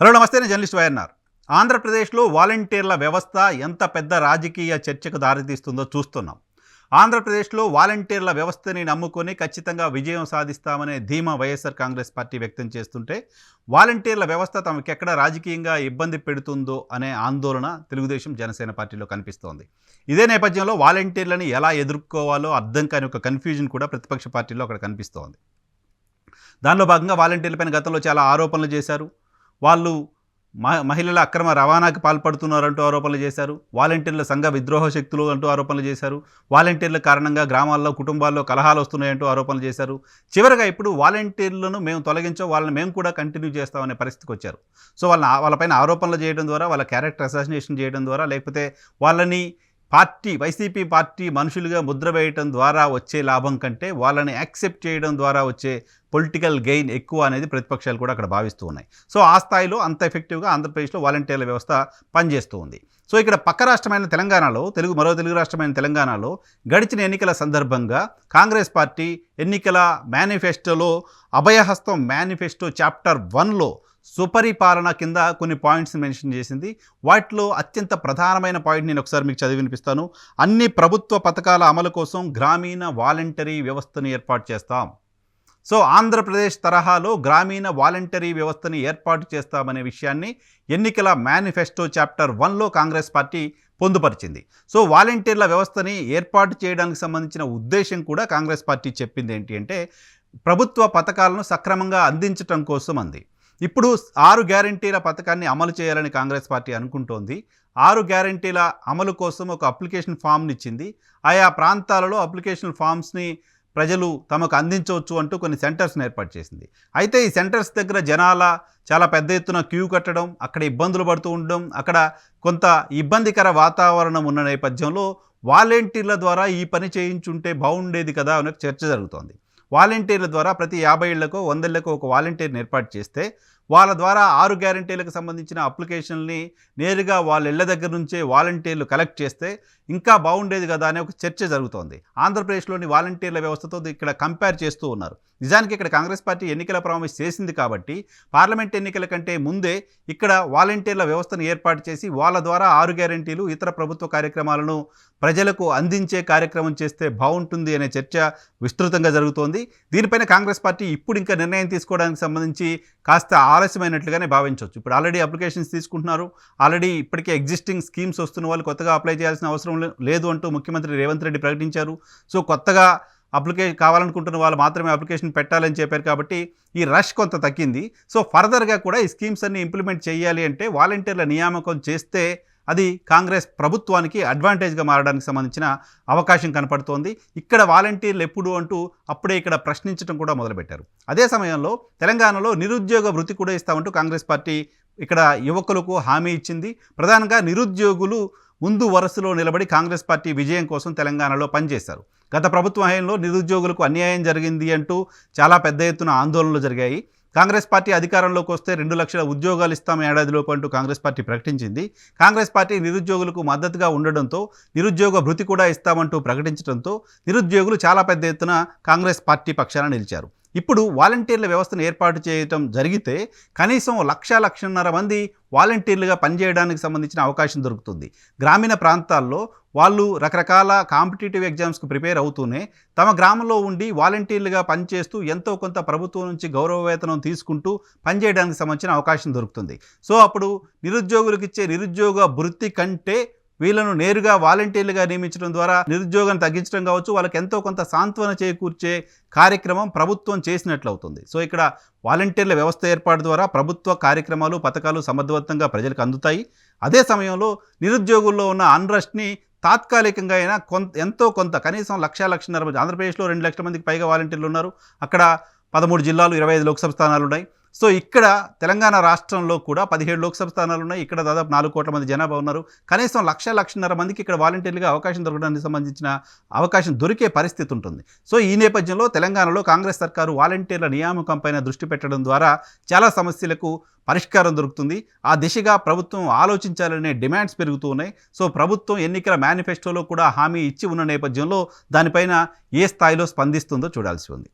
Hello నమస్తే నేను journalist YNR. ఆంధ్రప్రదేశ్లో వాలంటీర్ల వ్యవస్థ ఎంత పెద్ద రాజకీయ చర్చకు దారితీస్తుందో చూస్తున్నాం. ఆంధ్రప్రదేశ్లో వాలంటీర్ల వ్యవస్థని నమ్ముకొని ఖచ్చితంగా విజయం సాధిస్తామనే ధీమా వైఎస్ఆర్ కాంగ్రెస్ పార్టీ వ్యక్తం చేస్తుంటే వాలంటీర్ల వ్యవస్థ తమకెక్కడ రాజకీయంగా ఇబ్బంది పెడుతుందో అనే ఆందోళన తెలుగుదేశం జనసేన పార్టీలో కనిపిస్తోంది. ఇదే నేపథ్యంలో వాలంటీర్లని ఎలా ఎదుర్కోవాలో అర్థం కాని ఒక కన్ఫ్యూజన్ కూడా ప్రతిపక్ష పార్టీలో అక్కడ కనిపిస్తోంది. దానిలో భాగంగా వాలంటీర్లపైన గతంలో చాలా ఆరోపణలు చేశారు. వాళ్ళు మహిళల అక్రమ రవాణాకి పాల్పడుతున్నారంటూ ఆరోపణలు చేశారు. వాలంటీర్ల సంఘ విద్రోహ శక్తులు అంటూ ఆరోపణలు చేశారు. వాలంటీర్ల కారణంగా గ్రామాల్లో కుటుంబాల్లో కలహాలు వస్తున్నాయంటూ ఆరోపణలు చేశారు. చివరిగా ఇప్పుడు వాలంటీర్లను మేము తొలగించో వాళ్ళని మేము కూడా కంటిన్యూ చేస్తామనే పరిస్థితికి వచ్చారు. సో వాళ్ళ వాళ్ళపైన ఆరోపణలు చేయడం ద్వారా వాళ్ళ క్యారెక్టర్ అసాసినేషన్ చేయడం ద్వారా లేకపోతే వాళ్ళని పార్టీ వైసీపీ పార్టీ మనుషులుగా ముద్ర వేయటం ద్వారా వచ్చే లాభం కంటే వాళ్ళని యాక్సెప్ట్ చేయడం ద్వారా వచ్చే పొలిటికల్ గెయిన్ ఎక్కువ అనేది ప్రతిపక్షాలు కూడా అక్కడ భావిస్తూ ఉన్నాయి. సో ఆ స్థాయిలో అంత ఎఫెక్టివ్గా ఆంధ్రప్రదేశ్లో వాలంటీర్ల వ్యవస్థ పనిచేస్తూ ఉంది. సో ఇక్కడ పక్క రాష్ట్రమైన తెలంగాణలో తెలుగు మరో తెలుగు రాష్ట్రమైన తెలంగాణలో గడిచిన ఎన్నికల సందర్భంగా కాంగ్రెస్ పార్టీ ఎన్నికల మేనిఫెస్టోలో అభయహస్తం మేనిఫెస్టో చాప్టర్ వన్లో సుపరిపాలన కింద కొన్ని పాయింట్స్ మెన్షన్ చేసింది. వాటిలో అత్యంత ప్రధానమైన పాయింట్ నేను ఒకసారి మీకు చదివి వినిపిస్తాను. అన్ని ప్రభుత్వ పథకాల అమలు కోసం గ్రామీణ వాలంటరీ వ్యవస్థను ఏర్పాటు చేస్తాం. సో ఆంధ్రప్రదేశ్ తరహాలో గ్రామీణ వాలంటరీ వ్యవస్థని ఏర్పాటు చేస్తామనే విషయాన్ని ఎన్నికల మేనిఫెస్టో చాప్టర్ వన్లో కాంగ్రెస్ పార్టీ పొందుపరిచింది. సో వాలంటీర్ల వ్యవస్థని ఏర్పాటు చేయడానికి సంబంధించిన ఉద్దేశం కూడా కాంగ్రెస్ పార్టీ చెప్పింది ఏంటి అంటే ప్రభుత్వ పథకాలను సక్రమంగా అందించటం కోసం అంది. ఇప్పుడు ఆరు గ్యారంటీల పథకాన్ని అమలు చేయాలని కాంగ్రెస్ పార్టీ అనుకుంటోంది. ఆరు గ్యారంటీల అమలు కోసం ఒక అప్లికేషన్ ఫామ్ని ఇచ్చింది. ఆయా ప్రాంతాలలో అప్లికేషన్ ఫామ్స్ని ప్రజలు తమకు అందించవచ్చు అంటూ కొన్ని సెంటర్స్ని ఏర్పాటు చేసింది. అయితే ఈ సెంటర్స్ దగ్గర జనాల చాలా పెద్ద ఎత్తున క్యూ కట్టడం అక్కడ ఇబ్బందులు పడుతూ ఉండడం అక్కడ కొంత ఇబ్బందికర వాతావరణం ఉన్న నేపథ్యంలో వాలంటీర్ల ద్వారా ఈ పని చేయించుంటే బాగుండేది కదా అనే చర్చ జరుగుతోంది. వాలంటీర్ల ద్వారా ప్రతి యాభై ఏళ్ళకో వందేళ్ళకో ఒక వాలంటీర్ని ఏర్పాటు చేస్తే వాళ్ళ ద్వారా ఆరు గ్యారంటీలకు సంబంధించిన అప్లికేషన్ని నేరుగా వాళ్ళ ఇళ్ళ దగ్గర నుంచే వాలంటీర్లు కలెక్ట్ చేస్తే ఇంకా బాగుండేది కదా అనే ఒక చర్చ జరుగుతోంది. ఆంధ్రప్రదేశ్లోని వాలంటీర్ల వ్యవస్థతో ఇక్కడ కంపేర్ చేస్తూ ఉన్నారు. నిజానికి ఇక్కడ కాంగ్రెస్ పార్టీ ఎన్నికల ప్రామిస్ చేసింది కాబట్టి పార్లమెంట్ ఎన్నికల కంటే ముందే ఇక్కడ వాలంటీర్ల వ్యవస్థను ఏర్పాటు చేసి వాళ్ళ ద్వారా ఆరు గ్యారంటీలు ఇతర ప్రభుత్వ కార్యక్రమాలను ప్రజలకు అందించే కార్యక్రమం చేస్తే బాగుంటుంది అనే చర్చ విస్తృతంగా జరుగుతోంది. దీనిపైన కాంగ్రెస్ పార్టీ ఇప్పుడు ఇంకా నిర్ణయం తీసుకోవడానికి సంబంధించి కాస్త ఆలస్యమైనట్లుగానే భావించవచ్చు. ఇప్పుడు ఆల్రెడీ అప్లికేషన్స్ తీసుకుంటున్నారు. ఆల్రెడీ ఇప్పటికే ఎగ్జిస్టింగ్ స్కీమ్స్ వస్తున్న వాళ్ళు కొత్తగా అప్లై చేయాల్సిన అవసరం లేదు అంటూ ముఖ్యమంత్రి రేవంత్ రెడ్డి ప్రకటించారు. సో కొత్తగా అప్లికేషన్ కావాలనుకుంటున్న వాళ్ళు మాత్రమే అప్లికేషన్ పెట్టాలని చెప్పారు కాబట్టి ఈ రష్ కొంత తగ్గింది. సో ఫర్దర్గా కూడా ఈ స్కీమ్స్ అన్ని ఇంప్లిమెంట్ చేయాలి అంటే వాలంటీర్ల నియామకం చేస్తే అది కాంగ్రెస్ ప్రభుత్వానికి అడ్వాంటేజ్గా మారడానికి సంబంధించిన అవకాశం కనపడుతోంది. ఇక్కడ వాలంటీర్లు ఎప్పుడు అంటూ అప్పుడే ఇక్కడ ప్రశ్నించడం కూడా మొదలుపెట్టారు. అదే సమయంలో తెలంగాణలో నిరుద్యోగ వృత్తి కూడా ఇస్తామంటూ కాంగ్రెస్ పార్టీ ఇక్కడ యువకులకు హామీ ఇచ్చింది. ప్రధానంగా నిరుద్యోగులు ముందు వరుసలో నిలబడి కాంగ్రెస్ పార్టీ విజయం కోసం తెలంగాణలో పనిచేశారు. గత ప్రభుత్వ హయంలో నిరుద్యోగులకు అన్యాయం జరిగింది అంటూ చాలా పెద్ద ఎత్తున ఆందోళనలు జరిగాయి. కాంగ్రెస్ పార్టీ అధికారంలోకి వస్తే రెండు లక్షల ఉద్యోగాలు ఇస్తాం ఏడాదిలోపు అంటూ కాంగ్రెస్ పార్టీ ప్రకటించింది. కాంగ్రెస్ పార్టీ నిరుద్యోగులకు మద్దతుగా ఉండడంతో నిరుద్యోగ భృతి కూడా ఇస్తామంటూ ప్రకటించడంతో నిరుద్యోగులు చాలా పెద్ద ఎత్తున కాంగ్రెస్ పార్టీ పక్షాన నిలిచారు. ఇప్పుడు వాలంటీర్ల వ్యవస్థను ఏర్పాటు చేయటం జరిగితే కనీసం లక్ష లక్షన్నర మంది వాలంటీర్లుగా పనిచేయడానికి సంబంధించిన అవకాశం దొరుకుతుంది. గ్రామీణ ప్రాంతాల్లో వాళ్ళు రకరకాల కాంపిటేటివ్ ఎగ్జామ్స్కి ప్రిపేర్ అవుతూనే తమ గ్రామంలో ఉండి వాలంటీర్లుగా పనిచేస్తూ ఎంతో కొంత ప్రభుత్వం నుంచి గౌరవ వేతనం తీసుకుంటూ పనిచేయడానికి సంబంధించిన అవకాశం దొరుకుతుంది. సో అప్పుడు నిరుద్యోగులకు ఇచ్చే నిరుద్యోగ వృత్తి కంటే వీళ్ళను నేరుగా వాలంటీర్లుగా నియమించడం ద్వారా నిరుద్యోగం తగ్గించడం కావచ్చు వాళ్ళకి ఎంతో కొంత సాంత్వన చేకూర్చే కార్యక్రమం ప్రభుత్వం చేసినట్లు అవుతుంది సో ఇక్కడ వాలంటీర్ల వ్యవస్థ ఏర్పాటు ద్వారా ప్రభుత్వ కార్యక్రమాలు పథకాలు సమర్థవంతంగా ప్రజలకు అందుతాయి. అదే సమయంలో నిరుద్యోగుల్లో ఉన్న అన్రస్ట్ని తాత్కాలికంగా అయినా కొంత ఎంతో కొంత కనీసం లక్ష లక్షన్నర ఆంధ్రప్రదేశ్లో రెండు లక్షల మందికి పైగా వాలంటీర్లు ఉన్నారు. అక్కడ పదమూడు జిల్లాలు ఇరవై ఐదు లోక్సభ స్థానాలు ఉన్నాయి సో ఇక్కడ తెలంగాణ రాష్ట్రంలో కూడా పదిహేడు లోక్సభ స్థానాలు ఉన్నాయి. ఇక్కడ దాదాపు నాలుగు కోట్ల మంది జనాభా ఉన్నారు. కనీసం లక్ష లక్షన్నర మందికి ఇక్కడ వాలంటీర్లుగా అవకాశం దొరకడానికి సంబంధించిన అవకాశం దొరికే పరిస్థితి ఉంటుంది. సో ఈ నేపథ్యంలో తెలంగాణలో కాంగ్రెస్ సర్కారు వాలంటీర్ల నియామకంపైన దృష్టి పెట్టడం ద్వారా చాలా సమస్యలకు పరిష్కారం దొరుకుతుంది. ఆ దిశగా ప్రభుత్వం ఆలోచించాలనే డిమాండ్స్ పెరుగుతూ ఉన్నాయి. సో ప్రభుత్వం ఎన్నికల మేనిఫెస్టోలో కూడా హామీ ఇచ్చి ఉన్న నేపథ్యంలో దానిపైన ఏ స్థాయిలో స్పందిస్తుందో చూడాల్సి ఉంది.